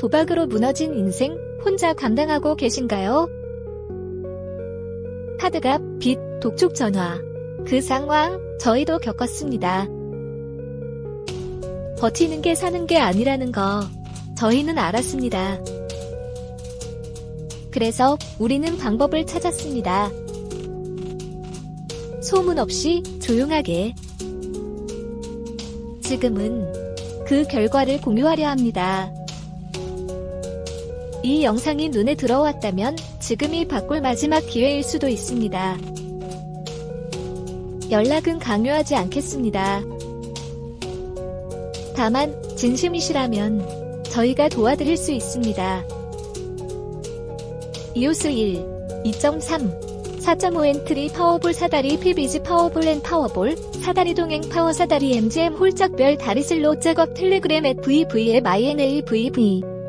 도박으로 무너진 인생 혼자 감당하고 계신가요? 카드값, 빚, 독촉 전화. 그 상황 저희도 겪었습니다. 버티는 게 사는 게 아니라는 거 저희는 알았습니다. 그래서 우리는 방법을 찾았습니다. 소문 없이 조용하게. 지금은 그 결과를 공유하려 합니다. 이 영상이 눈에 들어왔다면 지금이 바꿀 마지막 기회일 수도 있습니다. 연락은 강요하지 않겠습니다. 다만 진심이시라면 저희가 도와드릴 수 있습니다. 이오스 1, 2.3, 4.5 엔트리 파워볼 사다리 PBG 파워볼 앤 파워볼 사다리 동행 파워 사다리 MGM 홀짝별 다리 슬롯 작업 텔레그램 at VVM INA VV